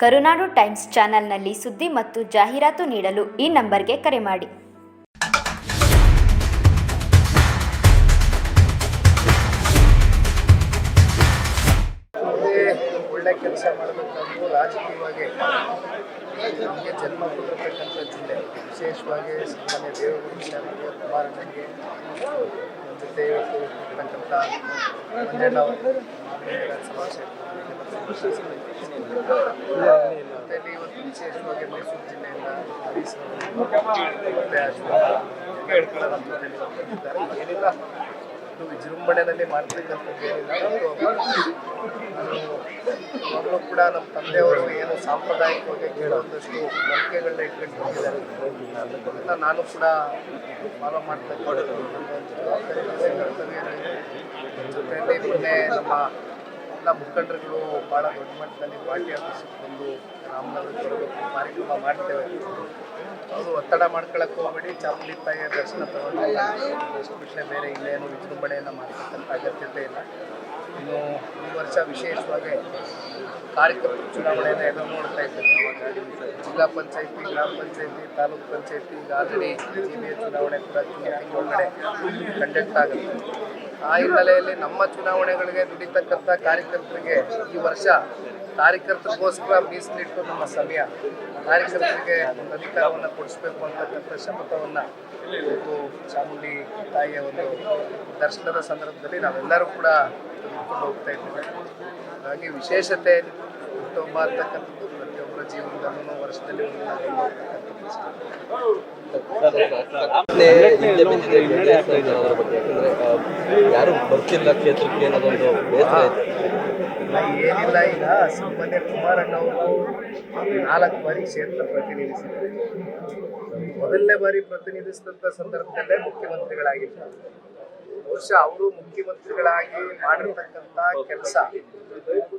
ಕರುನಾಡು times ಚಾನೆಲ್ನಲ್ಲಿ ಸುದ್ದಿ ಮತ್ತು ಜಾಹೀರಾತು ನೀಡಲು ಈ ನಂಬರ್ಗೆ ಕರೆ ಮಾಡಿ. ಒಳ್ಳೆ ಕೆಲಸ ಮಾಡಬೇಕಂದ್ರೂ ರಾಜಕೀಯವಾಗಿ ನಮಗೆ ಜನ್ಮ ಕೊಟ್ಟಿರ್ತಕ್ಕಂಥ ಜಿಲ್ಲೆ, ವಿಶೇಷವಾಗಿ ಸಾಮಾನ್ಯ ದೇವಗುರು ಶಾಲೆಗೆ ನಮ್ಮ ಜೊತೆ ಇರ್ತಕ್ಕಂಥ ಮಂಜಣ್ಣ ಮಾನ್ಯ ಜೊತೆಯಲ್ಲಿ ಇವತ್ತು ವಿಶೇಷವಾಗಿ ಮೈಸೂರು ಜಿಲ್ಲೆಯಿಂದ ಮತ್ತೆ ಅಶ್ವಥ್. ಏನಿಲ್ಲ ವಿಜೃಂಭಣೆಯಲ್ಲಿ ಮಾಡ್ತಕ್ಕಂಥದ್ದು ಏನಿಲ್ಲ ಕೂಡ ನಮ್ಮ ತಂದೆಯವರು ಏನು ಸಾಂಪ್ರದಾಯಿಕವಾಗಿ ಕೇಳುವಂತಷ್ಟು ನಂಬಿಕೆಗಳನ್ನ ಇಟ್ಕೊಂಡು ಹೋಗಿದ್ದಾರೆ ನಾನು ಕೂಡ ಫಾಲೋ ಮಾಡ್ತಾ ನನ್ನ ಜವಾಬ್ದಾರಿ ಇದೆ, ಕರ್ತವ್ಯ ಇದೆ. ಜೊತೆಯಲ್ಲಿ ಮೊನ್ನೆ ನಮ್ಮ ಎಲ್ಲ ಮುಖಂಡರುಗಳು ಭಾಳ ದೊಡ್ಡ ಮಟ್ಟದಲ್ಲಿ ಪಾರ್ಟಿ ಆಫೀಸಿಗೆ ಬಂದು ರಾಮನಗರಕ್ಕೆ ಕಾರ್ಯಕ್ರಮ ಮಾಡ್ತೇವೆ. ಅವರು ಒತ್ತಡ ಮಾಡ್ಕೊಳಕ್ಕೆ ಹೋಗಬೇಡಿ ಚಾಮುಂಡಿ ತಾಯಿಯ ದರ್ಶನ ತಗೊಂಡಿಲ್ಲ ಅಷ್ಟು ಬೇರೆ ಇನ್ನೇನು ವಿಜೃಂಭಣೆಯನ್ನು ಮಾಡ್ತಕ್ಕಂಥ ಅಗತ್ಯತೆ ಇಲ್ಲ. ಇನ್ನು ಈ ವರ್ಷ ವಿಶೇಷವಾಗಿ ಕಾರ್ಯಕ್ರಮ ಚುನಾವಣೆಯನ್ನು ಎದುರು ನೋಡ್ತಾ ಇದ್ದೇವೆ. ಜಿಲ್ಲಾ ಪಂಚಾಯತಿ, ಗ್ರಾಮ ಪಂಚಾಯತಿ, ತಾಲೂಕು ಪಂಚಾಯತಿ, ಈಗ ಆಲ್ರೆಡಿ ಜಿ ಬಿ ಚುನಾವಣೆ ಕೂಡ ಕಂಡೆಕ್ಟ್ ಕಂಡಕ್ಟ್ ಆಗುತ್ತೆ. ಆ ಹಿನ್ನೆಲೆಯಲ್ಲಿ ನಮ್ಮ ಚುನಾವಣೆಗಳಿಗೆ ದುಡಿತಕ್ಕಂಥ ಕಾರ್ಯಕರ್ತರಿಗೆ ಈ ವರ್ಷ ಕಾರ್ಯಕರ್ತರಿಗೋಸ್ಕರ ಮೀಸಲಿಟ್ಟು ನಮ್ಮ ಸಮಯ, ಕಾರ್ಯಕರ್ತರಿಗೆ ಒಂದು ಅಧಿಕಾರವನ್ನು ಕೊಡಿಸ್ಬೇಕು ಅಂತಕ್ಕಂಥ ಶಪಥವನ್ನು ಇವತ್ತು ಚಾಮುಂಡಿ ತಾಯಿಯ ಒಂದು ದರ್ಶನದ ಸಂದರ್ಭದಲ್ಲಿ ನಾವೆಲ್ಲರೂ ಕೂಡ ತೆಗೆದುಕೊಂಡು ಹೋಗ್ತಾ ಇದ್ದೇವೆ. ಹಾಗಾಗಿ ವಿಶೇಷತೆ ಹುಟ್ಟುಹಬ್ಬ ಅಂತಕ್ಕಂಥದ್ದು ಪ್ರತಿಯೊಬ್ಬರ ಜೀವನದಲ್ಲೂ ವರ್ಷದಲ್ಲಿ ಒಂದು ಯಾರು ಬರ್ತಿಲ್ಲ ಕ್ಷೇತ್ರಕ್ಕೆ ಅನ್ನೋದೊಂದು ಬೇಸರ ಏನಿಲ್ಲ ಈಗ ಸುಮ್ಮನೆ ಕುಮಾರಣ್ಣ ಅವರು ನಾಲ್ಕು ಬಾರಿ ಕ್ಷೇತ್ರ ಪ್ರತಿನಿಧಿಸಿದ್ದಾರೆ. ಮೊದಲನೇ ಬಾರಿ ಪ್ರತಿನಿಧಿಸಿದಂತ ಸಂದರ್ಭದಲ್ಲೇ ಮುಖ್ಯಮಂತ್ರಿಗಳಾಗಿದ್ದಾರೆ. ಬಹುಶಃ ಅವರು ಮುಖ್ಯಮಂತ್ರಿಗಳಾಗಿ ಮಾಡಿರ್ತಕ್ಕಂಥ ಕೆಲಸ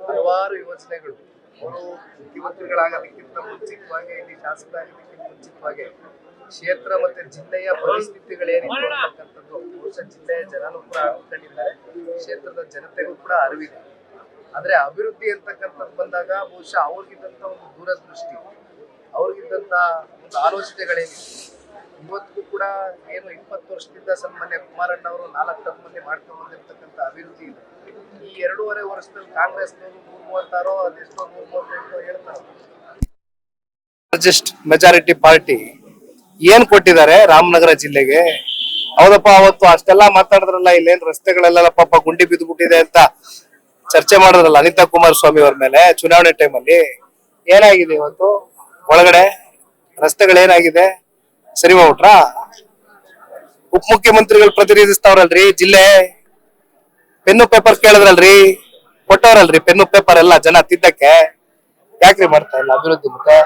ಹಲವಾರು ಯೋಜನೆಗಳು ಅವರು ಮುಖ್ಯಮಂತ್ರಿಗಳಾಗೋದಕ್ಕಿಂತ ಮುಂಚಿತವಾಗಿ ಇಲ್ಲಿ ಶಾಸಕರಾಗೋದಕ್ಕಿಂತ ಮುಂಚಿತವಾಗಿ ಕ್ಷೇತ್ರ ಮತ್ತೆ ಜಿಲ್ಲೆಯ ಪರಿಸ್ಥಿತಿಗಳೇನಿರ್ತಕ್ಕಂಥದ್ದು ಬಹುಶಃ ಜಿಲ್ಲೆಯ ಜನರು ಕೂಡ ಅರಿವಿದ್ದಾರೆ ಕ್ಷೇತ್ರದ ಜನತೆಗೂ ಕೂಡ ಅರಿವಿದೆ. ಆದ್ರೆ ಅಭಿವೃದ್ಧಿ ಅಂತಕ್ಕಂಥದ್ದು ಬಂದಾಗ ಬಹುಶಃ ಅವ್ರಿಗಿದ್ದಂತ ಒಂದು ದೂರದೃಷ್ಟಿ ಅವ್ರಿಗಿದ್ದಂತ ಒಂದು ಆಲೋಚನೆಗಳೇನಿದೆ ಇವತ್ತಿಗೂ ಕೂಡ ಏನು ಇಪ್ಪತ್ತು ವರ್ಷದಿಂದ ಸನ್ಮಾನ್ಯ ಕುಮಾರಣ್ಣ ಅವರು ನಾಲ್ಕು ಮಂದಿ ಮಾಡ್ಕೊಂಡು ಬಂದಿರತಕ್ಕಂಥ ಅಭಿವೃದ್ಧಿ ಇದೆ. ಈ ಎರಡೂವರೆ ವರ್ಷದಲ್ಲಿ ಕಾಂಗ್ರೆಸ್ನವರು ನೂರ ಮೂವತ್ತಾರೋ, ಅದೆಷ್ಟೋ ನೂರ ಮೂವತ್ತೆಂಟು ಹೇಳ್ತಾರೆ. ಮೆಜಾರಿಟಿ ಪಾರ್ಟಿ ಏನ್ ಕೊಟ್ಟಿದ್ದಾರೆ ರಾಮನಗರ ಜಿಲ್ಲೆಗೆ? ಹೌದಪ್ಪ, ಅವತ್ತು ಅಷ್ಟೆಲ್ಲ ಮಾತಾಡಿದ್ರಲ್ಲ, ಇಲ್ಲೇನ್ ರಸ್ತೆಗಳೆಲ್ಲ ಪಾಪ ಗುಂಡಿ ಬಿದ್ದ್ಬಿಟ್ಟಿದೆ ಅಂತ ಚರ್ಚೆ ಮಾಡಿದ್ರಲ್ಲ ಅನಿತಾ ಕುಮಾರಸ್ವಾಮಿ ಅವ್ರ ಮೇಲೆ ಚುನಾವಣೆ ಟೈಮ್ ಅಲ್ಲಿ ಏನಾಗಿದೆ ಇವತ್ತು? ಒಳಗಡೆ ರಸ್ತೆಗಳೇನಾಗಿದೆ? ಸರಿ ಹೋಗ್ಬಿಟ್ರಾ? ಉಪ ಮುಖ್ಯಮಂತ್ರಿಗಳು ಪ್ರತಿನಿಧಿಸ್ತಾವ್ರಲ್ರಿ, ಜಿಲ್ಲೆ? ಪೆನ್ನು ಪೇಪರ್ ಕೇಳಿದ್ರಲ್ರಿ? ಕೊಟ್ಟವ್ರಲ್ರಿ ಪೆನ್ನು ಪೇಪರ್ ಎಲ್ಲ ಜನ ತಿದ್ದಕ್ಕೆ? ಯಾಕ್ರಿ ಮಾಡ್ತಾ ಇಲ್ಲ ಅಭಿವೃದ್ಧಿ ಮತ್ತೆ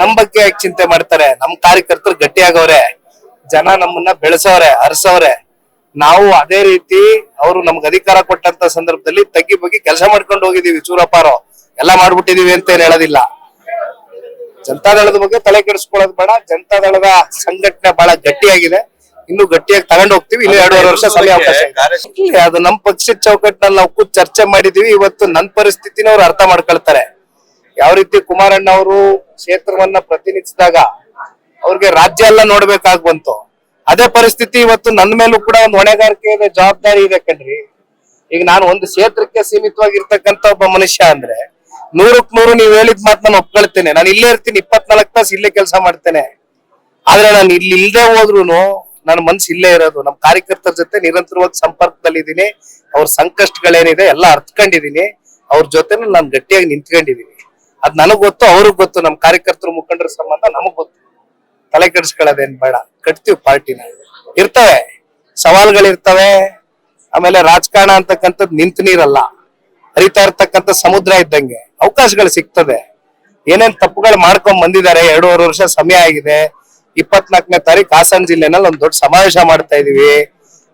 ನಮ್ ಬಗ್ಗೆ ಯಾಕೆ ಚಿಂತೆ ಮಾಡ್ತಾರೆ? ನಮ್ ಕಾರ್ಯಕರ್ತರು ಗಟ್ಟಿಯಾಗವ್ರೆ. ಜನ ನಮ್ಮನ್ನ ಬೆಳೆಸವ್ರೆ ಹರ್ಸವ್ರೆ. ನಾವು ಅದೇ ರೀತಿ ಅವರು ನಮ್ಗೆ ಅಧಿಕಾರ ಕೊಟ್ಟಂತ ಸಂದರ್ಭದಲ್ಲಿ ತಗ್ಗಿ ಬಗ್ಗೆ ಕೆಲಸ ಮಾಡ್ಕೊಂಡು ಹೋಗಿದೀವಿ ಚೂರಪ್ಪಾರೋ. ಎಲ್ಲ ಮಾಡ್ಬಿಟ್ಟಿದೀವಿ ಅಂತ ಏನ್ ಹೇಳೋದಿಲ್ಲ. ಜನತಾದಳದ ಬಗ್ಗೆ ತಲೆ ಕೆಡಿಸ್ಕೊಳ್ಳೋದು ಬೇಡ. ಜನತಾದಳದ ಸಂಘಟನೆ ಬಹಳ ಗಟ್ಟಿಯಾಗಿದೆ. ಇನ್ನು ಗಟ್ಟಿಯಾಗಿ ತಗೊಂಡು ಹೋಗ್ತೀವಿ. ಇನ್ನು ಎರಡೂವರೆ ವರ್ಷ ಸಮಯ ಅವಕಾಶ. ಅದು ನಮ್ಮ ಪಕ್ಷದ ಚೌಕಟ್ಟಿನಲ್ಲಿ ನಾವು ಕೂತ್ ಚರ್ಚೆ ಮಾಡಿದೀವಿ. ಇವತ್ತು ನನ್ನ ಪರಿಸ್ಥಿತಿನ ಅವ್ರು ಅರ್ಥ ಮಾಡ್ಕೊಳ್ತಾರೆ. ಯಾವ ರೀತಿ ಕುಮಾರಣ್ಣ ಅವರು ಕ್ಷೇತ್ರವನ್ನ ಪ್ರತಿನಿಧಿಸಿದಾಗ ಅವ್ರಿಗೆ ರಾಜ್ಯ ಎಲ್ಲ ನೋಡ್ಬೇಕಾಗ್ ಬಂತು. ಅದೇ ಪರಿಸ್ಥಿತಿ ಇವತ್ತು ನನ್ನ ಮೇಲೂ ಕೂಡ ಒಂದು ಹೊಣೆಗಾರಿಕೆ ಇದೆ, ಜವಾಬ್ದಾರಿ ಇದೆ ಕಣ್ರಿ. ಈಗ ನಾನು ಒಂದು ಕ್ಷೇತ್ರಕ್ಕೆ ಸೀಮಿತವಾಗಿರ್ತಕ್ಕಂತ ಒಬ್ಬ ಮನುಷ್ಯ ಅಂದ್ರೆ ನೂರಕ್ ನೂರು ನೀವ್ ಹೇಳಿದ ಮಾತು ನಾನು ಒಪ್ಕೊಳ್ತೇನೆ. ನಾನು ಇಲ್ಲೇ ಇರ್ತೀನಿ, ಇಪ್ಪತ್ನಾಲ್ಕು ತಾಸು ಇಲ್ಲೇ ಕೆಲಸ ಮಾಡ್ತೇನೆ. ಆದ್ರೆ ನಾನು ಇಲ್ಲಿ ಇಲ್ಲದೆ ಹೋದ್ರು ನನ್ನ ಮನ್ಸು ಇಲ್ಲೇ ಇರೋದು. ನಮ್ಮ ಕಾರ್ಯಕರ್ತರ ಜೊತೆ ನಿರಂತರವಾಗಿ ಸಂಪರ್ಕದಲ್ಲಿ ಇದ್ದೀನಿ ಅವ್ರ ಸಂಕಷ್ಟಗಳೇನಿದೆ ಎಲ್ಲ ಅರ್ಥಕೊಂಡಿದೀನಿ ಅವ್ರ ಜೊತೆ ನಾನು ಗಟ್ಟಿಯಾಗಿ ನಿಂತ್ಕೊಂಡಿದೀನಿ ಅದ್ ನನಗ್ ಗೊತ್ತು, ಅವ್ರಿಗ್ ಗೊತ್ತು ನಮ್ಮ ಕಾರ್ಯಕರ್ತರು ಮುಖಂಡರ ಸಂಬಂಧ ನಮಗ್ ಗೊತ್ತು. ತಲೆ ಕೆಡಿಸ್ಕೊಳ್ಳೋದೇನ್ ಬೇಡ, ಕಟ್ತೀವಿ ಪಾರ್ಟಿನ. ಇರ್ತವೆ, ಸವಾಲ್ಗಳಿರ್ತವೆ, ಆಮೇಲೆ ರಾಜಕಾರಣ ಅಂತಕ್ಕಂಥದ್ದು ನಿಂತ ನೀರಲ್ಲ. ಹರಿತಾ ಇರ್ತಕ್ಕಂಥ ಸಮುದ್ರ ಇದ್ದಂಗೆ, ಅವಕಾಶಗಳು ಸಿಗ್ತದೆ. ಏನೇನ್ ತಪ್ಪುಗಳು ಮಾಡ್ಕೊಂಡ್ ಬಂದಿದ್ದಾರೆ, ಎರಡೂವರೆ ವರ್ಷ ಸಮಯ ಆಗಿದೆ, ಇಪ್ಪತ್ನಾಲ್ಕನೇ ತಾರೀಕು ಹಾಸನ ಜಿಲ್ಲೆನಲ್ಲಿ ಒಂದ್ ದೊಡ್ಡ ಸಮಾವೇಶ ಮಾಡ್ತಾ ಇದೀವಿ.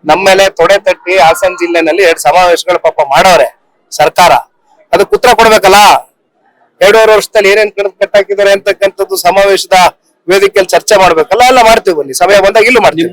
ನಮ್ಮ ಮೇಲೆ ತೊಡೆ ತಟ್ಟಿ ಹಾಸನ ಜಿಲ್ಲೆನಲ್ಲಿ ಎರಡು ಸಮಾವೇಶಗಳು ಪಾಪ ಮಾಡೋರೆ ಸರ್ಕಾರ. ಅದಕ್ಕೆ ಉತ್ತರ ಕೊಡ್ಬೇಕಲ್ಲ? ಎರಡೂವರೆ ವರ್ಷದಲ್ಲಿ ಏನೇನ್ ಕಟ್ಟಾಕಿದ್ದಾರೆ ಅಂತಕ್ಕಂಥದ್ದು ಸಮಾವೇಶದ ವೇದಿಕೆಯಲ್ಲಿ ಚರ್ಚೆ ಮಾಡ್ಬೇಕಲ್ಲ, ಎಲ್ಲ ಮಾಡ್ತೀವಿ ಬನ್ನಿ. ಸಮಯ ಬಂದಾಗ ಇಲ್ಲೂ ಮಾಡ್ತೀವಿ.